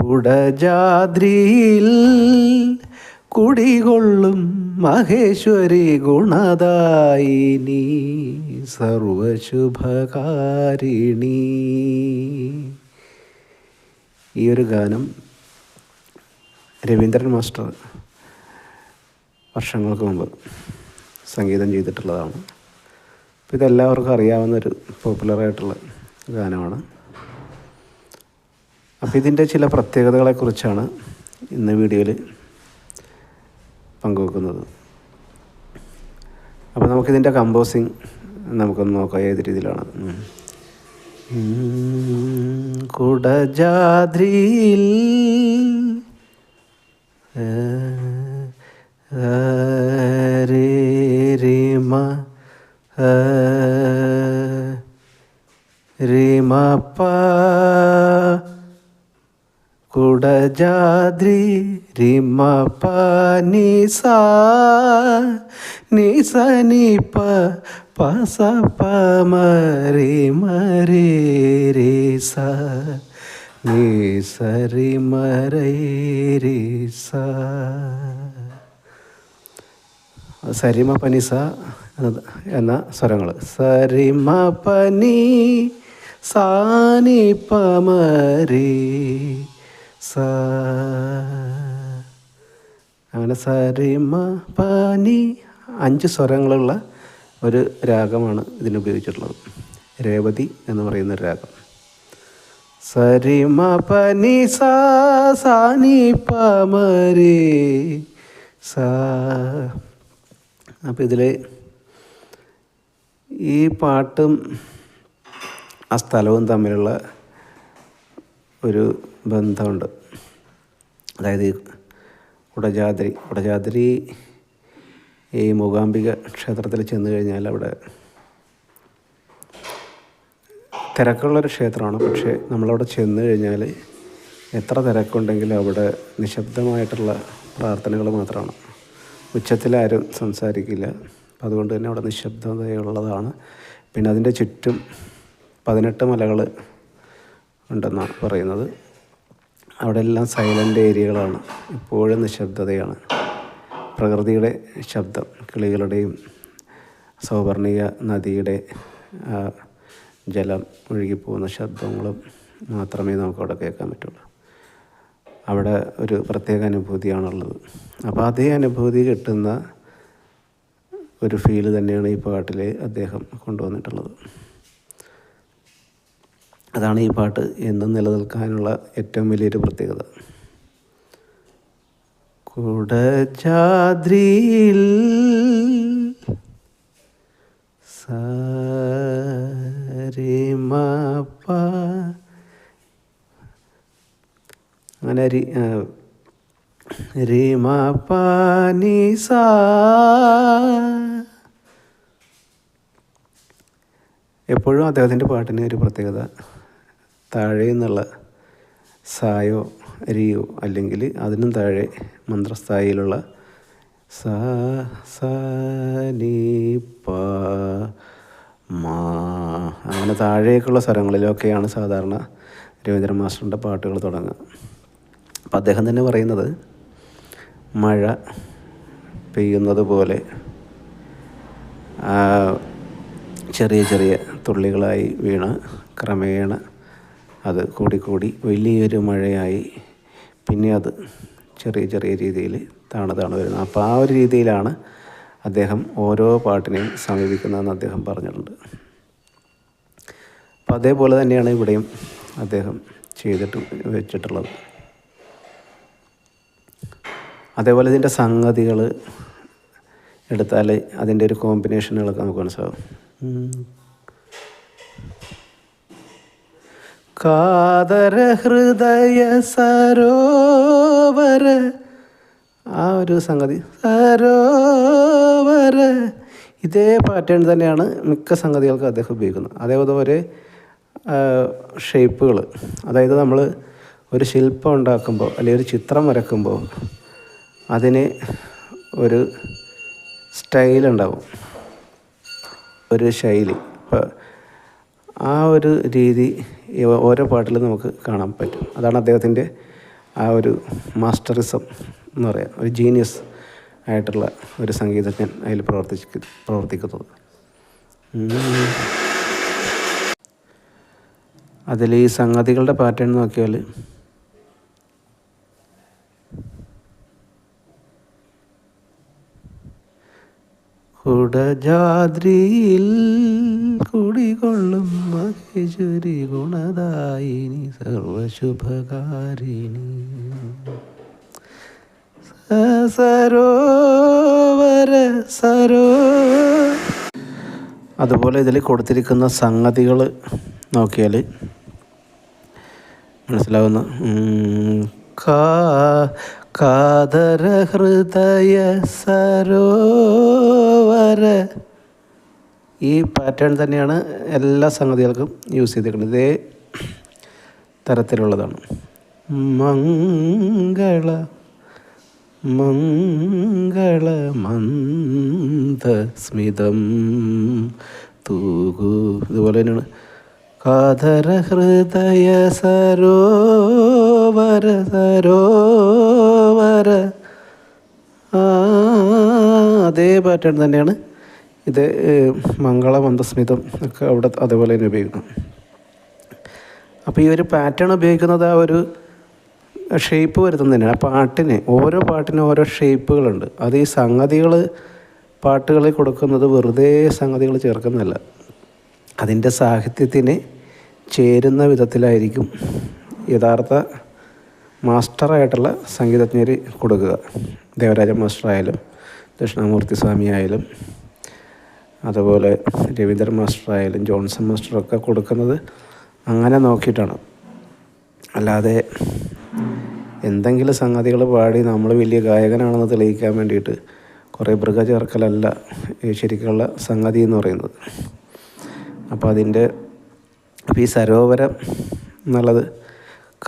കുടജാദ്രിയിൽ കുടികൊള്ളും മഹേശ്വരി ഗുണദായിനി സർവശുഭകാരിണി. ഈ ഒരു ഗാനം രവീന്ദ്രൻ മാസ്റ്റർ വർഷങ്ങൾക്ക് മുമ്പ് സംഗീതം ചെയ്തിട്ടുള്ളതാണ്. അപ്പോൾ ഇതെല്ലാവർക്കും അറിയാവുന്നൊരു പോപ്പുലറായിട്ടുള്ള ഗാനമാണ്. അപ്പോൾ ഇതിന്റെ ചില പ്രത്യേകതകളെക്കുറിച്ചാണ് ഇന്ന് വീഡിയോയിൽ പങ്കുവെക്കുന്നത്. അപ്പോൾ നമുക്കിതിന്റെ കമ്പോസിങ് നമുക്കൊന്ന് നോക്കാം ഏത് രീതിയിലാണ്. കുടജാദ്രിയിൽ ആ, ആ, രേ, രേ, ആ, രേ, മ, പ, കുടജാദ്രി റിമ പ നിസ സ നി സ നി പ മരി മരി മ രി രി സ നി സ. രി മ രി രി സ സരിമ പനിസ എന്ന സ്വരങ്ങൾ സരിമ പനി സാനി പമരി സ അങ്ങനെ സരിമ പനി. അഞ്ച് സ്വരങ്ങളുള്ള ഒരു രാഗമാണ് ഇതിന് ഉപയോഗിച്ചിട്ടുള്ളത്. രേവതി എന്ന് പറയുന്ന ഒരു രാഗം. സരിമ പനി സാനി പമരി സാ. അപ്പോൾ ഇതിൽ ഈ പാട്ടും ആ സ്ഥലവും തമ്മിലുള്ള ഒരു ബന്ധമുണ്ട്. അതായത് കുടജാദ്രി കുടജാദ്രി ഈ മൂകാംബിക ക്ഷേത്രത്തിൽ ചെന്ന് കഴിഞ്ഞാൽ അവിടെ തിരക്കുള്ളൊരു ക്ഷേത്രമാണ്. പക്ഷേ നമ്മളവിടെ ചെന്ന് കഴിഞ്ഞാൽ എത്ര തിരക്കുണ്ടെങ്കിലും അവിടെ നിശബ്ദമായിട്ടുള്ള പ്രാർത്ഥനകൾ മാത്രമാണ്. ഉച്ചത്തിലാരും സംസാരിക്കില്ല. അതുകൊണ്ട് തന്നെ അവിടെ നിശബ്ദതയുള്ളതാണ്. പിന്നെ അതിന്റെ ചുറ്റും പതിനെട്ട് മലകൾ ഉണ്ടെന്നാണ് പറയുന്നത്. അവിടെ എല്ലാം സൈലന്റ് ഏരിയകളാണ് ഇപ്പോഴും നിശബ്ദതയാണ്. പ്രകൃതിയുടെ ശബ്ദം കിളികളുടെയും സൗവർണിക നദിയുടെ ജലം ഒഴുകിപ്പോകുന്ന ശബ്ദങ്ങളും മാത്രമേ നമുക്ക് അവിടെ കേൾക്കാൻ പറ്റുള്ളൂ. അവിടെ ഒരു പ്രത്യേക അനുഭൂതിയാണുള്ളത്. അപ്പോൾ അതേ അനുഭൂതി കിട്ടുന്ന ഒരു ഫീൽ തന്നെയാണ് ഈ പാട്ടിൽ അദ്ദേഹം കൊണ്ടുവന്നിട്ടുള്ളത്. അതാണ് ഈ പാട്ട് എന്നും നിലനിൽക്കാനുള്ള ഏറ്റവും വലിയൊരു പ്രത്യേകത. കുടചാദ്രി അങ്ങനെ രി ആ, റിമ പാനി എപ്പോഴും അദ്ദേഹത്തിന്റെ പാട്ടിന് ഒരു പ്രത്യേകത. താഴെ നിന്നുള്ള സായോ രിയോ അല്ലെങ്കിൽ അതിനും താഴെ മന്ത്രസ്ഥായിലുള്ള സ സ മാ അങ്ങനെ താഴേക്കുള്ള സ്വരങ്ങളിലൊക്കെയാണ് സാധാരണ രവീന്ദ്ര മാസ്റ്ററിന്റെ പാട്ടുകൾ തുടങ്ങുക. അപ്പം അദ്ദേഹം തന്നെ പറയുന്നത് മഴ പെയ്യുന്നത് പോലെ ചെറിയ ചെറിയ തുള്ളികളായി വീണ് ക്രമേണ അത് കൂടിക്കൂടി വലിയൊരു മഴയായി. പിന്നെ അത് ചെറിയ ചെറിയ രീതിയിൽ താണ് താണ് വരുന്നത് അപ്പോൾ ആ ഒരു രീതിയിലാണ് അദ്ദേഹം ഓരോ പാട്ടിനെയും സമീപിക്കുന്നതെന്ന് അദ്ദേഹം പറഞ്ഞിട്ടുണ്ട്. അപ്പോൾ അതേപോലെ തന്നെയാണ് ഇവിടെയും അദ്ദേഹം ചെയ്തിട്ട് വെച്ചിട്ടുള്ളത്. അതേപോലെ ഇതിന്റെ സംഗതികൾ എടുത്താൽ അതിന്റെ ഒരു കോമ്പിനേഷനുകളൊക്കെ നമുക്ക് മനസ്സിലാവും. കാതര ഹൃദയ സരോവര. ആ ഒരു സംഗതി. സരോവര. ഇതേ പാറ്റേൺ തന്നെയാണ് മിക്ക സംഗതികൾക്ക് അദ്ദേഹം ഉപയോഗിക്കുന്നത്. അതേപോലെ ഷേപ്പുകൾ അതായത് നമ്മൾ ഒരു ശില്പം ഉണ്ടാക്കുമ്പോൾ അല്ലെങ്കിൽ ഒരു ചിത്രം വരക്കുമ്പോൾ അതിന് ഒരു സ്റ്റൈലുണ്ടാവും ഒരു ശൈലി. അപ്പോൾ ആ ഒരു രീതി ഓരോ പാട്ടിലും നമുക്ക് കാണാൻ പറ്റും. അതാണ് അദ്ദേഹത്തിന്റെ ആ ഒരു മാസ്റ്ററിസം എന്ന് പറയാം. ഒരു ജീനിയസ് ആയിട്ടുള്ള ഒരു സംഗീതജ്ഞൻ അതിൽ പ്രവർത്തിച്ച് പ്രവർത്തിക്കുന്നത്. അതിൽ ഈ സംഗതികളുടെ പാറ്റേൺ നോക്കിയാൽ കുടജാദ്രിയിൽ കുടികൊള്ളും മഹേശ്വരി ഗുണദായിനി സർവശുഭകാരിണി. സരോവര സരോ. അതുപോലെ ഇതിൽ കൊടുത്തിരിക്കുന്ന സംഗതികൾ നോക്കിയാൽ മനസ്സിലാവുന്ന കാ കാതര ഹൃദയ സരോവര ഈ പാറ്റേൺ തന്നെയാണ് എല്ലാ സംഗതികൾക്കും യൂസ് ചെയ്തിരിക്കുന്നത് ഇതേ തരത്തിലുള്ളതാണ്. മംഗള മംഗളമന്ദസ്മിതം തൂകു. ഇതുപോലെ തന്നെയാണ്. കാതര ഹൃദയ സരോവര സരോവര. അതേ പാറ്റേൺ തന്നെയാണ് ഇത് ഏഹ്, മംഗള മന്ദസ്മിതം ഒക്കെ അവിടെ അതേപോലെ തന്നെ ഉപയോഗിക്കണം അപ്പോൾ ഈ ഒരു പാറ്റേൺ ഉപയോഗിക്കുന്നത് ആ ഒരു ഷേപ്പ് വരുത്തുന്നതിന് ആ പാട്ടിന് ഓരോ പാട്ടിനും ഓരോ ഷേപ്പുകളുണ്ട് അത് ഈ സംഗതികൾ പാട്ടുകളിൽ കൊടുക്കുന്നത് വെറുതെ സംഗതികൾ ചേർക്കുന്നതല്ല. അതിന്റെ സാഹിത്യത്തിന് ചേരുന്ന വിധത്തിലായിരിക്കും യഥാർത്ഥ മാസ്റ്ററായിട്ടുള്ള സംഗീതജ്ഞർ കൊടുക്കുക. ദേവരാജ മാസ്റ്ററായാലും ദക്ഷിണാമൂർത്തി സ്വാമി ആയാലും അതുപോലെ രവീന്ദ്രൻ മാസ്റ്റർ ആയാലും ജോൺസൺ മാസ്റ്ററൊക്കെ കൊടുക്കുന്നത് അങ്ങനെ നോക്കിയിട്ടാണ്. അല്ലാതെ എന്തെങ്കിലും സംഗതികൾ പാടി നമ്മൾ വലിയ ഗായകനാണെന്ന് തെളിയിക്കാൻ വേണ്ടിയിട്ട് കുറേ മൃഗ ചേർക്കലല്ല ശരിക്കുള്ള സംഗതി എന്ന് പറയുന്നത്. അപ്പോൾ അതിന്റെ അപ്പോൾ ഈ സരോവരം എന്നുള്ളത്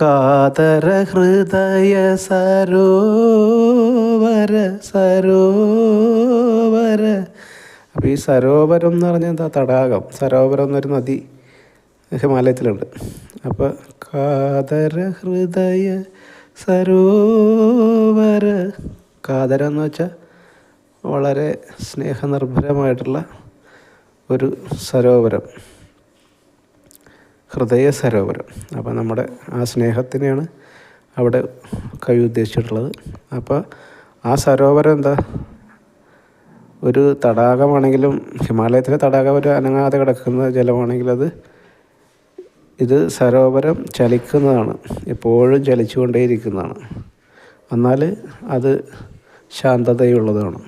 കാതര ഹൃദയ സരോവര സരോവര അപ്പോൾ ഈ സരോവരം എന്ന് പറഞ്ഞാൽ എന്താ തടാകം. സരോവരം എന്നൊരു നദി ഹിമാലയത്തിലുണ്ട്. അപ്പോൾ കാതര ഹൃദയ സരോവര. കാതര എന്ന് വെച്ചാൽ വളരെ സ്നേഹനിർഭരമായിട്ടുള്ള ഒരു സരോവരം. ഹൃദയ സരോവരം. അപ്പോൾ നമ്മുടെ ആ സ്നേഹത്തിനെയാണ് അവിടെ കവി ഉദ്ദേശിച്ചിട്ടുള്ളത്. അപ്പോൾ ആ സരോവരം എന്താ? ഒരു തടാകമാണെങ്കിലും ഹിമാലയത്തിലെ തടാകം ഒരു അനങ്ങാതെ കിടക്കുന്ന ജലമാണെങ്കിൽ അത് ഇത് സരോവരം ചലിക്കുന്നതാണ്. എപ്പോഴും ചലിച്ചുകൊണ്ടേയിരിക്കുന്നതാണ്. എന്നാൽ അത് ശാന്തതയുള്ളതാണ്.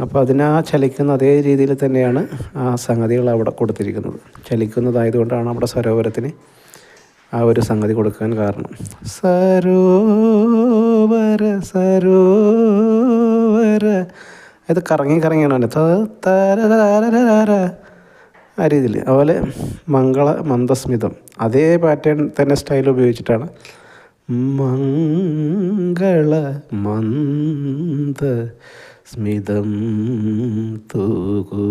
അപ്പോൾ അതിനാ ചലിക്കുന്ന അതേ രീതിയിൽ തന്നെയാണ് ആ സംഗതികൾ അവിടെ കൊടുത്തിരിക്കുന്നത്. ചലിക്കുന്നതായതുകൊണ്ടാണ് അവിടെ സരോവരത്തിന് ആ ഒരു സംഗതി കൊടുക്കാൻ കാരണം. സരോവര സരോവര ഇത് കറങ്ങി കറങ്ങിയാണ് തരരരര. ആ രീതിയിൽ. അതുപോലെ മംഗള മന്ദസ്മിതം. അതേ പാറ്റേൺ തന്നെ സ്റ്റൈൽ ഉപയോഗിച്ചിട്ടാണ്. മംഗള മന്ദ സ്മിതം തൂകു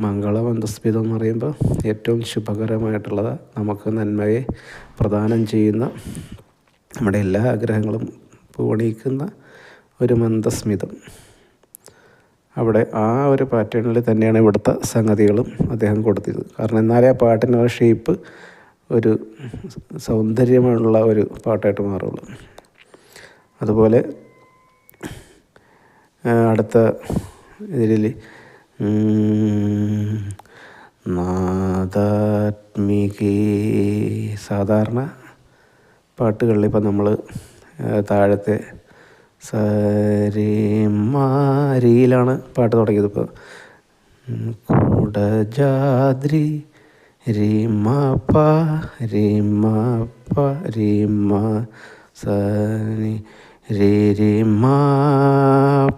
മംഗളമന്ദസ്മിതം എന്ന് പറയുമ്പോൾ ഏറ്റവും ശുഭകരമായിട്ടുള്ളത് നമുക്ക് നന്മയെ പ്രദാനം ചെയ്യുന്ന നമ്മുടെ എല്ലാ ആഗ്രഹങ്ങളും പൂവണിയിക്കുന്ന ഒരു മന്ദസ്മിതം. അവിടെ ആ ഒരു പാറ്റേണിൽ തന്നെയാണ് ഇവിടുത്തെ സംഗതികളും അദ്ദേഹം കൊടുത്തത് കാരണം എന്നാലേ ആ പാട്ടിന് ആ ഷേപ്പ് ഒരു സൗന്ദര്യമുള്ള ഒരു പാട്ടായിട്ട് മാറുള്ളൂ. അതുപോലെ അടുത്ത ഇതിൽ നാദാത്മികേ സാധാരണ പാട്ടുകളിൽ ഇപ്പം നമ്മൾ താഴത്തെ സരിമാരിയിലാണ് പാട്ട് തുടങ്ങിയത് ഇപ്പോൾ കുടജാദ്രി രീമ പ രീമ പ രീമ സനി രേ രേ മാ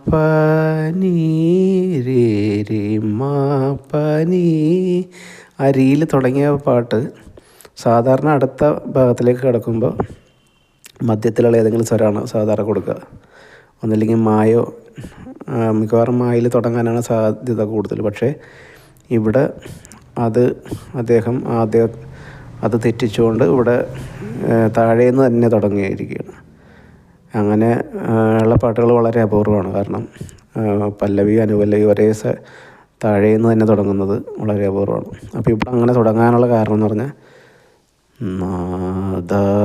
പ നീ രേ രേ മാ പ ആ തുടങ്ങിയ പാട്ട് സാധാരണ അടുത്ത ഭാഗത്തിലേക്ക് കിടക്കുമ്പോൾ മധ്യത്തിലുള്ള ഏതെങ്കിലും സ്വരമാണ് സാധാരണ കൊടുക്കുക. ഒന്നില്ലെങ്കിൽ മായോ മിക്കവാറും മായിൽ തുടങ്ങാനാണ് സാധ്യത കൂടുതൽ. പക്ഷേ ഇവിടെ അത് അദ്ദേഹം ആദ്യം അത് തെറ്റിച്ചുകൊണ്ട് ഇവിടെ താഴേന്ന് തന്നെ തുടങ്ങിയിരിക്കുകയാണ്. അങ്ങനെ ഉള്ള പാട്ടുകൾ വളരെ അപൂർവമാണ്. കാരണം പല്ലവി അനുപല്ലവി ഒരേ സ താഴേന്ന് തന്നെ തുടങ്ങുന്നത് വളരെ അപൂർവമാണ്. അപ്പോൾ ഇവിടെ അങ്ങനെ തുടങ്ങാനുള്ള കാരണം എന്ന് പറഞ്ഞാൽ നാദാത്മികേ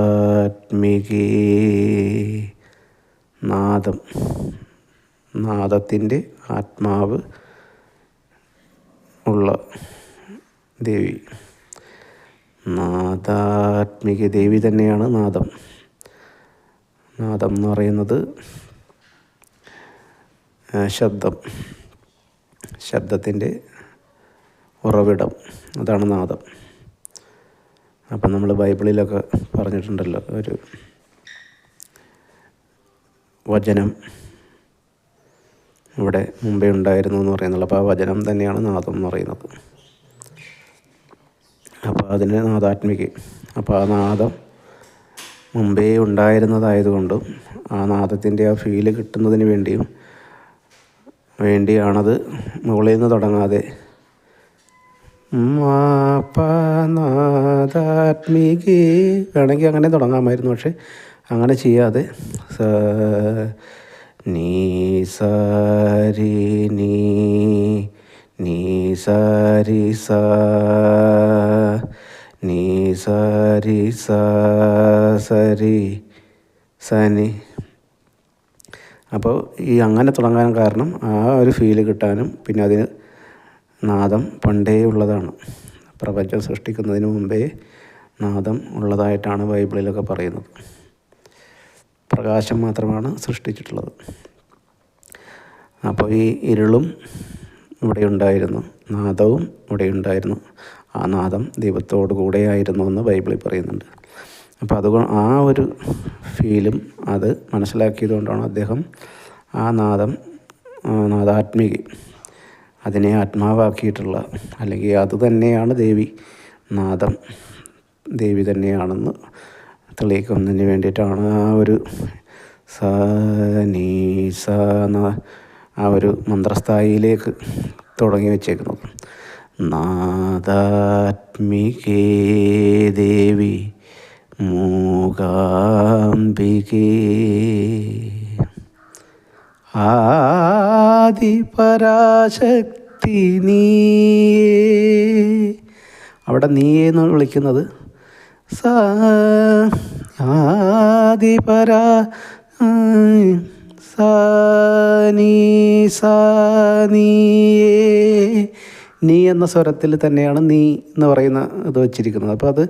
നാദം. നാദത്തിന്റെ ആത്മാവ് ഉള്ള ദേവി. നാദാത്മിക ദേവി തന്നെയാണ് നാദം. നാദം എന്ന് പറയുന്നത് ശബ്ദം. ശബ്ദത്തിന്റെ ഉറവിടം. അതാണ് നാദം. അപ്പം നമ്മൾ ബൈബിളിലൊക്കെ പറഞ്ഞിട്ടുണ്ടല്ലോ ഒരു വചനം ഇവിടെ മുമ്പേ ഉണ്ടായിരുന്നു എന്ന് പറയുന്നുള്ളൂ. അപ്പോൾ ആ വചനം തന്നെയാണ് നാദം എന്ന് പറയുന്നത്. അപ്പോൾ അതിന് നാദാത്മിക. അപ്പോൾ ആ നാദം മുമ്പേ ഉണ്ടായിരുന്നതായതുകൊണ്ടും ആ നാദത്തിന്റെ ആ ഫീൽ കിട്ടുന്നതിന് വേണ്ടിയും വേണ്ടിയാണത് മുകളിൽ നിന്ന് തുടങ്ങാതെ. മാപനാദാത്മികേ വേണമെങ്കിൽ അങ്ങനെ തുടങ്ങാമായിരുന്നു പക്ഷെ അങ്ങനെ ചെയ്യാതെ നീ സാരി നീ നീ സാരി സ നീ സാരി സരി സനി. അപ്പോൾ ഈ അങ്ങനെ തുടങ്ങാൻ കാരണം ആ ഒരു ഫീൽ കിട്ടാനും പിന്നെ അതിന് നാദം പണ്ടേ ഉള്ളതാണ്. പ്രപഞ്ചം സൃഷ്ടിക്കുന്നതിന് മുമ്പേ നാദം ഉള്ളതായിട്ടാണ് ബൈബിളിലൊക്കെ പറയുന്നത്. പ്രകാശം മാത്രമാണ് സൃഷ്ടിച്ചിട്ടുള്ളത്. അപ്പോൾ ഈ ഇരുളും ഇവിടെ ഉണ്ടായിരുന്നു നാദവും ഇവിടെ ഉണ്ടായിരുന്നു. ആ നാദം ദൈവത്തോടു കൂടെയായിരുന്നു എന്ന് ബൈബിളിൽ പറയുന്നുണ്ട്. അപ്പോൾ അതുകൊണ്ട് ആ ഒരു ഫീലും അത് മനസ്സിലാക്കിയതുകൊണ്ടാണ് അദ്ദേഹം ആ നാദം നാദാത്മികി അതിനെ ആത്മാവാക്കിയിട്ടുള്ള അല്ലെങ്കിൽ അത് തന്നെയാണ് ദേവി നാദം. ദേവി തന്നെയാണെന്ന് തെളിയിക്കുന്നതിന് വേണ്ടിയിട്ടാണ് ആ ഒരു സ നീ സ എന്ന ആ ഒരു മന്ത്രസ്ഥായിയിലേക്ക് തുടങ്ങി വെച്ചേക്കുന്നത്. നാദാത്മികേ ദേവി മൂകാംബികേ. ആദിപരാശക്തി നീയേ അവിടെ നീ എന്ന് വിളിക്കുന്നത് സ ആദിപരാ സാനി നീ എന്ന സ്വരത്തിൽ തന്നെയാണ് നീ എന്ന് പറയുന്ന ഇത് വച്ചിരിക്കുന്നത്. അപ്പോൾ അത്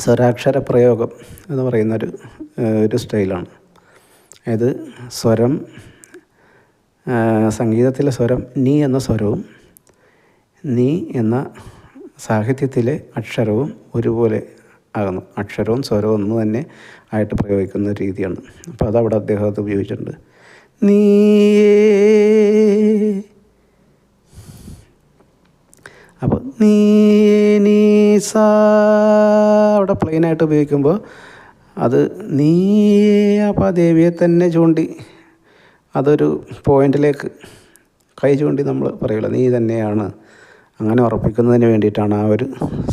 സ്വരാക്ഷര പ്രയോഗം എന്ന് പറയുന്നൊരു ഒരു സ്റ്റൈലാണ്. അതായത് സ്വരം സംഗീതത്തിലെ സ്വരം നീ എന്ന സ്വരവും നീ എന്ന സാഹിത്യത്തിലെ അക്ഷരവും ഒരുപോലെ ആകുന്നു. അക്ഷരവും സ്വരവും ഒന്ന് തന്നെ ആയിട്ട് പ്രയോഗിക്കുന്ന രീതിയാണ്. അപ്പോൾ അതവിടെ അദ്ദേഹം അത് ഉപയോഗിച്ചിട്ടുണ്ട്. നീ അപ്പോൾ നീ നീ സാ അവിടെ പ്ലെയിനായിട്ട് ഉപയോഗിക്കുമ്പോൾ അത് നീ അപ്പോൾ ആ ദേവിയെ തന്നെ ചൂണ്ടി അതൊരു പോയിന്റിലേക്ക് കൈ ചൂണ്ടി നമ്മൾ പറയുള്ളൂ നീ തന്നെയാണ്. അങ്ങനെ ഉറപ്പിക്കുന്നതിന് വേണ്ടിയിട്ടാണ് ആ ഒരു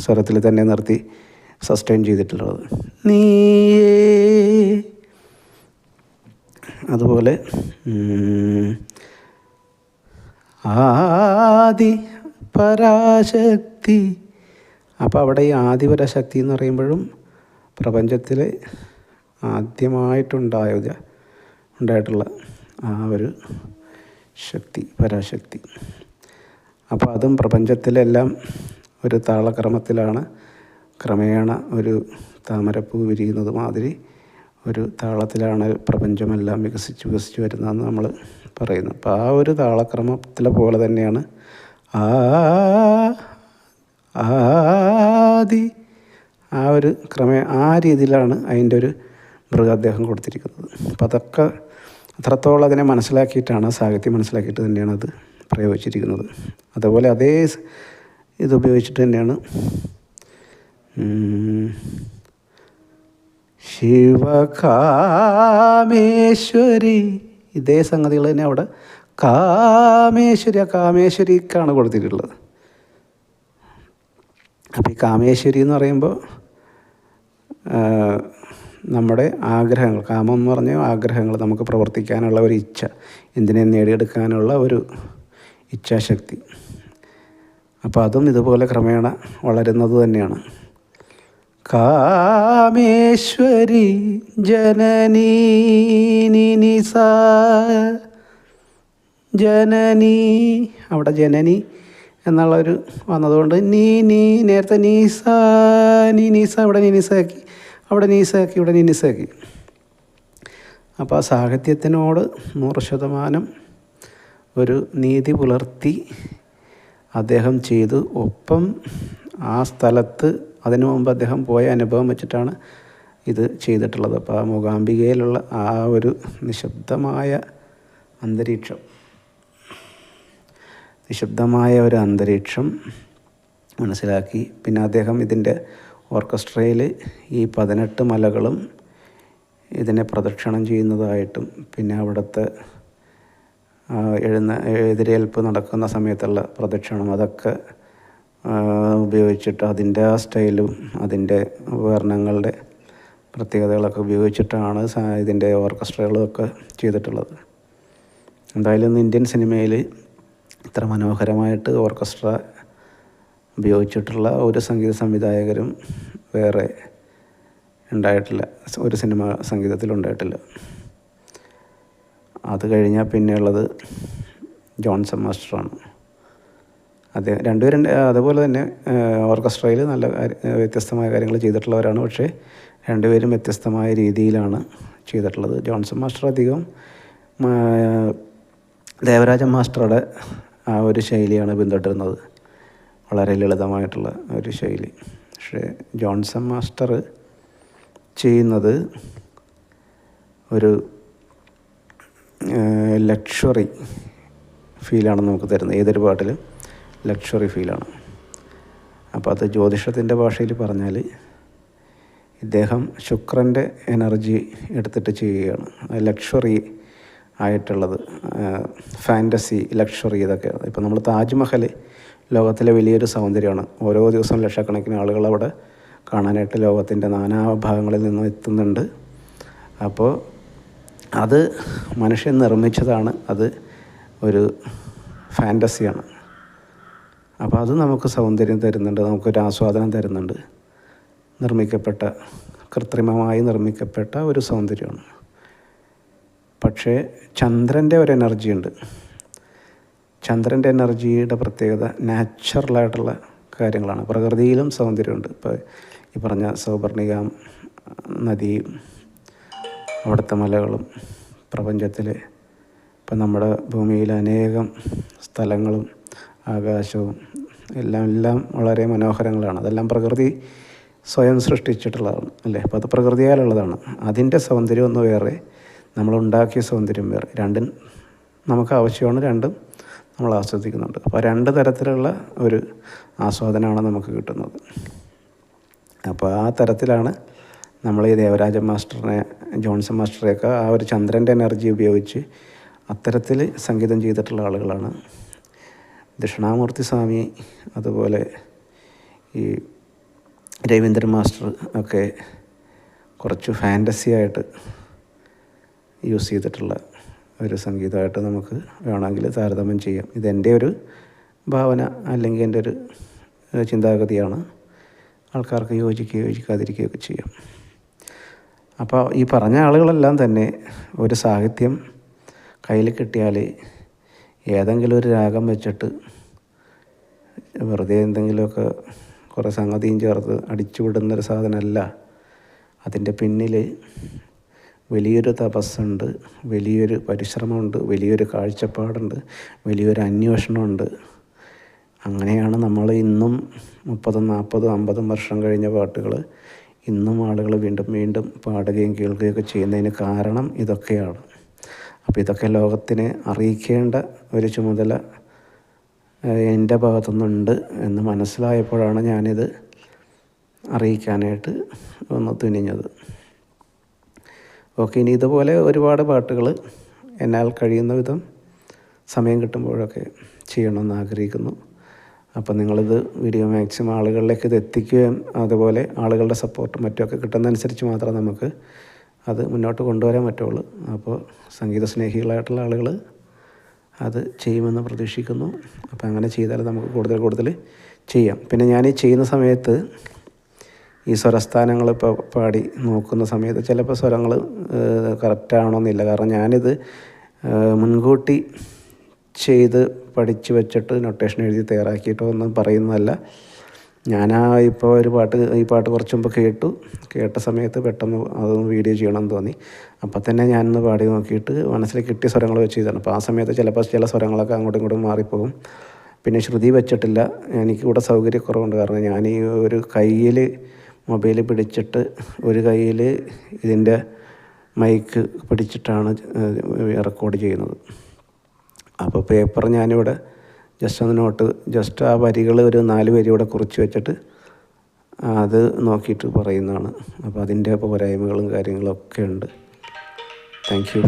സ്വരത്തിൽ തന്നെ നിർത്തി സസ്റ്റെയിൻ ചെയ്തിട്ടുള്ളത്. നീ അതുപോലെ ആദി പരാശക്തി അപ്പോൾ അവിടെ ഈ ആദിപരാശക്തി എന്ന് പറയുമ്പോഴും പ്രപഞ്ചത്തിൽ ആദ്യമായിട്ടുണ്ടായ ഉണ്ടായിട്ടുള്ള ആ ഒരു ശക്തി പരാശക്തി. അപ്പോൾ അതും പ്രപഞ്ചത്തിലെല്ലാം ഒരു താളക്രമത്തിലാണ് ക്രമേണ ഒരു താമരപ്പൂ വിരിയുന്നത് മാതിരി ഒരു താളത്തിലാണ് പ്രപഞ്ചമെല്ലാം വികസിച്ച് വികസിച്ച് വരുന്നതെന്ന് നമ്മൾ പറയുന്നു. അപ്പോൾ ആ ഒരു താളക്രമത്തിലെ പോലെ തന്നെയാണ് ആ ആദി ആ ഒരു ക്രമേ ആ രീതിയിലാണ് അതിന്റെ ഒരു മൃഗ അദ്ദേഹം കൊടുത്തിരിക്കുന്നത്. അപ്പോൾ അതൊക്കെ അത്രത്തോളം അതിനെ മനസ്സിലാക്കിയിട്ടാണ് സാഹിത്യം മനസ്സിലാക്കിയിട്ട് തന്നെയാണ് അത് പ്രയോഗിച്ചിരിക്കുന്നത്. അതുപോലെ അതേ ഇതുപയോഗിച്ചിട്ട് തന്നെയാണ് ശിവകാമേശ്വരി. ഇതേ സംഗതികൾ തന്നെ അവിടെ കാമേശ്വരി ആ കാമേശ്വരിക്കാണ് കൊടുത്തിട്ടുള്ളത്. അപ്പോൾ ഈ കാമേശ്വരി എന്ന് പറയുമ്പോൾ നമ്മുടെ ആഗ്രഹങ്ങൾ കാമം എന്ന് പറഞ്ഞ ആഗ്രഹങ്ങൾ നമുക്ക് പ്രവർത്തിക്കാനുള്ള ഒരു ഇച്ഛ എന്തിനെ നേടിയെടുക്കാനുള്ള ഒരു ഇച്ഛാശക്തി. അപ്പോൾ അതും ഇതുപോലെ ക്രമേണ വളരുന്നത് തന്നെയാണ്. കാമേശ്വരി ജനനീ നിനിസ ജനനി അവിടെ ജനനി എന്നുള്ളൊരു വന്നതുകൊണ്ട് നീ നീ നേരത്തെ നീസ നീ നീസ അവിടെ നീനിസാക്കി അവിടെ നീസാക്കി ഇവിടെ നീനിസാക്കി അപ്പോൾ ആ സാഹിത്യത്തിനോട് നൂറ് ശതമാനം ഒരു നീതി പുലർത്തി അദ്ദേഹം ചെയ്തു. ഒപ്പം ആ സ്ഥലത്ത് അതിനു മുമ്പ് അദ്ദേഹം പോയ അനുഭവം വെച്ചിട്ടാണ് ഇത് ചെയ്തിട്ടുള്ളത്. അപ്പോൾ ആ മൂകാംബികയിലുള്ള ആ ഒരു നിശബ്ദമായ അന്തരീക്ഷം നിശബ്ദമായ ഒരു അന്തരീക്ഷം മനസ്സിലാക്കി. പിന്നെ അദ്ദേഹം ഇതിന്റെ ഓർക്കസ്ട്രയിൽ ഈ പതിനെട്ട് മലകളും ഇതിനെ പ്രദക്ഷിണം ചെയ്യുന്നതായിട്ടും പിന്നെ അവിടുത്തെ എഴുന്ന എതിരേൽപ്പ് നടക്കുന്ന സമയത്തുള്ള പ്രദക്ഷിണം അതൊക്കെ ഉപയോഗിച്ചിട്ട് അതിന്റെ ആ സ്റ്റൈലും അതിന്റെ ഉപകരണങ്ങളുടെ പ്രത്യേകതകളൊക്കെ ഉപയോഗിച്ചിട്ടാണ് ഇതിന്റെ ഓർക്കസ്ട്രകളൊക്കെ ചെയ്തിട്ടുള്ളത്. എന്തായാലും ഇന്ത്യൻ സിനിമയിൽ ഇത്ര മനോഹരമായിട്ട് ഓർക്കസ്ട്ര ഉപയോഗിച്ചിട്ടുള്ള ഒരു സംഗീത സംവിധായകരും വേറെ ഉണ്ടായിട്ടില്ല. ഒരു സിനിമ സംഗീതത്തിൽ ഉണ്ടായിട്ടില്ല. അത് കഴിഞ്ഞാൽ പിന്നെയുള്ളത് ജോൺസൺ മാസ്റ്ററാണ്. അദ്ദേഹം രണ്ടുപേരും അതുപോലെ തന്നെ ഓർക്കസ്ട്രയിൽ നല്ല വ്യത്യസ്തമായ കാര്യങ്ങൾ ചെയ്തിട്ടുള്ളവരാണ്. പക്ഷേ രണ്ടുപേരും വ്യത്യസ്തമായ രീതിയിലാണ് ചെയ്തിട്ടുള്ളത്. ജോൺസൺ മാസ്റ്റർ അധികം ദേവരാജൻ മാസ്റ്ററുടെ ആ ഒരു ശൈലിയാണ് പിന്തുടരുന്നത്. വളരെ ലളിതമായിട്ടുള്ള ഒരു ശൈലി. പക്ഷേ ജോൺസൺ മാസ്റ്റർ ചെയ്യുന്നത് ഒരു ലക്ഷറി ഫീലാണ് നമുക്ക് തരുന്നത്. ഏതൊരു പാട്ടിലും ലക്ഷറി ഫീലാണ്. അപ്പോൾ അത് ജ്യോതിഷത്തിന്റെ ഭാഷയിൽ പറഞ്ഞാൽ ഇദ്ദേഹം ശുക്രന്റെ എനർജി എടുത്തിട്ട് ചെയ്യുകയാണ്. ലക്ഷറി ആയിട്ടുള്ളത് ഫാന്റസി ലക്ഷറി ഇതൊക്കെ ഇപ്പോൾ നമ്മൾ താജ്മഹൽ ലോകത്തിലെ വലിയൊരു സൗന്ദര്യമാണ്. ഓരോ ദിവസവും ലക്ഷക്കണക്കിന് ആളുകൾ അവിടെ കാണാനായിട്ട് ലോകത്തിന്റെ നാനാ ഭാഗങ്ങളിൽ നിന്നും എത്തുന്നുണ്ട്. അപ്പോൾ അത് മനുഷ്യൻ നിർമ്മിച്ചതാണ്. അത് ഒരു ഫാന്റസിയാണ്. അപ്പോൾ അത് നമുക്ക് സൗന്ദര്യം തരുന്നുണ്ട്. നമുക്കൊരു ആസ്വാദനം തരുന്നുണ്ട്. നിർമ്മിക്കപ്പെട്ട കൃത്രിമമായി നിർമ്മിക്കപ്പെട്ട ഒരു സൗന്ദര്യമാണ്. പക്ഷേ ചന്ദ്രന്റെ ഒരു എനർജി ഉണ്ട് ചന്ദ്രന്റെ എനർജിയുടെ പ്രത്യേകത നാച്ചുറലായിട്ടുള്ള കാര്യങ്ങളാണ്. പ്രകൃതിയിലും സൗന്ദര്യമുണ്ട്. ഇപ്പോൾ ഈ പറഞ്ഞ സൗപർണിക നദിയും അവിടുത്തെ മലകളും പ്രപഞ്ചത്തിലെ ഇപ്പം നമ്മുടെ ഭൂമിയിൽ അനേകം സ്ഥലങ്ങളും ആകാശവും എല്ലാം എല്ലാം വളരെ മനോഹരങ്ങളാണ്. അതെല്ലാം പ്രകൃതി സ്വയം സൃഷ്ടിച്ചിട്ടുള്ളതാണ് അല്ലേ? അപ്പോൾ അത് പ്രകൃതിയാലുള്ളതാണ്. അതിന്റെ സൗന്ദര്യം ഒന്ന് വേറെ നമ്മളുണ്ടാക്കിയ സൗന്ദര്യം വേറെ. രണ്ടും നമുക്ക് ആവശ്യമാണ് രണ്ടും നമ്മൾ ആസ്വദിക്കുന്നുണ്ട്. അപ്പോൾ രണ്ട് തരത്തിലുള്ള ഒരു ആസ്വാദനമാണ് നമുക്ക് കിട്ടുന്നത്. അപ്പോൾ ആ തരത്തിലാണ് നമ്മൾ ഈ ദേവരാജ മാസ്റ്ററിനെ ജോൺസൺ മാസ്റ്ററെയൊക്കെ ആ ഒരു ചന്ദ്രന്റെ എനർജി ഉപയോഗിച്ച് അത്തരത്തിൽ സംഗീതം ചെയ്തിട്ടുള്ള ആളുകളാണ്. ദക്ഷിണാമൂർത്തി സ്വാമി അതുപോലെ ഈ രവീന്ദ്രൻ മാസ്റ്റർ ഒക്കെ കുറച്ച് ഫാന്റസി ആയിട്ട് യൂസ് ചെയ്തിട്ടുള്ള ഒരു സംഗീതമായിട്ട് നമുക്ക് വേണമെങ്കിൽ താരതമ്യം ചെയ്യാം. ഇതെന്റെ ഒരു ഭാവന അല്ലെങ്കിൽ എന്റെ ഒരു ചിന്താഗതിയാണ്. ആൾക്കാർക്ക് യോജിക്കുകയോ യോജിക്കാതിരിക്കുകയൊക്കെ ചെയ്യാം. അപ്പോൾ ഈ പറഞ്ഞ ആളുകളെല്ലാം തന്നെ ഒരു സാഹിത്യം കയ്യിൽ കിട്ടിയാൽ ഏതെങ്കിലും ഒരു രാഗം വെച്ചിട്ട് വെറുതെ എന്തെങ്കിലുമൊക്കെ കുറേ സംഗതിയും ചേർത്ത് അടിച്ചു വിടുന്നൊരു സാധനമല്ല. അതിന്റെ പിന്നിൽ വലിയൊരു തപസ്സുണ്ട് വലിയൊരു പരിശ്രമമുണ്ട് വലിയൊരു കാഴ്ചപ്പാടുണ്ട് വലിയൊരു അന്വേഷണമുണ്ട്. അങ്ങനെയാണ് നമ്മൾ ഇന്നും മുപ്പതും നാൽപ്പതും അമ്പതും വർഷം കഴിഞ്ഞ പാട്ടുകൾ ഇന്നും ആളുകൾ വീണ്ടും വീണ്ടും പാടുകയും കേൾക്കുകയൊക്കെ ചെയ്യുന്നതിന് കാരണം ഇതൊക്കെയാണ്. അപ്പോൾ ഇതൊക്കെ ലോകത്തിനെ അറിയിക്കേണ്ട ഒരു ചുമതല എന്റെ ഭാഗത്തുനിന്നുണ്ട് എന്ന് മനസ്സിലായപ്പോഴാണ് ഞാനിത് അറിയിക്കാനായിട്ട് ഒന്ന് തുനിഞ്ഞത്. ഓക്കെ ഇനി ഇതുപോലെ ഒരുപാട് പാട്ടുകൾ എന്നാൽ കഴിയുന്ന വിധം സമയം കിട്ടുമ്പോഴൊക്കെ ചെയ്യണമെന്ന് ആഗ്രഹിക്കുന്നു. അപ്പം നിങ്ങളിത് വീഡിയോ മാക്സിമം ആളുകളിലേക്ക് ഇത് എത്തിക്കുകയും അതുപോലെ ആളുകളുടെ സപ്പോർട്ടും മറ്റുമൊക്കെ കിട്ടുന്നതനുസരിച്ച് മാത്രമേ നമുക്ക് അത് മുന്നോട്ട് കൊണ്ടുവരാൻ പറ്റുള്ളൂ. അപ്പോൾ സംഗീത സ്നേഹികളായിട്ടുള്ള ആളുകൾ അത് ചെയ്യുമെന്ന് പ്രതീക്ഷിക്കുന്നു. അപ്പോൾ അങ്ങനെ ചെയ്താൽ നമുക്ക് കൂടുതൽ കൂടുതൽ ചെയ്യാം. പിന്നെ ഞാൻ ഈ ചെയ്യുന്ന സമയത്ത് ഈ സ്വരസ്ഥാനങ്ങൾ ഇപ്പോൾ പാടി നോക്കുന്ന സമയത്ത് ചിലപ്പോൾ സ്വരങ്ങൾ കറക്റ്റാണോന്നില്ല കാരണം ഞാനിത് മുൻകൂട്ടി ചെയ്ത് പഠിച്ചു വെച്ചിട്ട് നൊട്ടേഷൻ എഴുതി തയ്യാറാക്കിയിട്ടോ ഒന്നും പറയുന്നതല്ല. ഞാൻ ആ ഇപ്പോൾ ഒരു പാട്ട് ഈ പാട്ട് കുറച്ച് മുമ്പ് കേട്ടു. കേട്ട സമയത്ത് പെട്ടെന്ന് അതൊന്ന് വീഡിയോ ചെയ്യണമെന്ന് തോന്നി. അപ്പോൾ തന്നെ ഞാനൊന്ന് പാടി നോക്കിയിട്ട് മനസ്സിൽ കിട്ടിയ സ്വരങ്ങൾ വെച്ച് ചെയ്താണ് അപ്പോൾ ആ സമയത്ത് ചിലപ്പോൾ ചില സ്വരങ്ങളൊക്കെ അങ്ങോട്ടും ഇങ്ങോട്ടും മാറിപ്പോകും. പിന്നെ ശ്രുതി വെച്ചിട്ടില്ല. എനിക്ക് ഇവിടെ സൗകര്യക്കുറവുണ്ട്. കാരണം ഞാൻ ഈ ഒരു കയ്യിൽ മൊബൈൽ പിടിച്ചിട്ട് ഒരു കയ്യിൽ ഇതിന്റെ മൈക്ക് പിടിച്ചിട്ടാണ് റെക്കോർഡ് ചെയ്യുന്നത്. അപ്പോൾ പേപ്പർ ഞാനിവിടെ ജസ്റ്റ് ഒന്ന് നോട്ട് ജസ്റ്റ് ആ വരികൾ ഒരു നാല് വരി ഇവിടെ കുറിച്ച് വെച്ചിട്ട് അത് നോക്കിയിട്ട് പറയുന്നതാണ്. അപ്പോൾ അതിന്റെ പോരായ്മകളും കാര്യങ്ങളൊക്കെ ഉണ്ട്. Thank you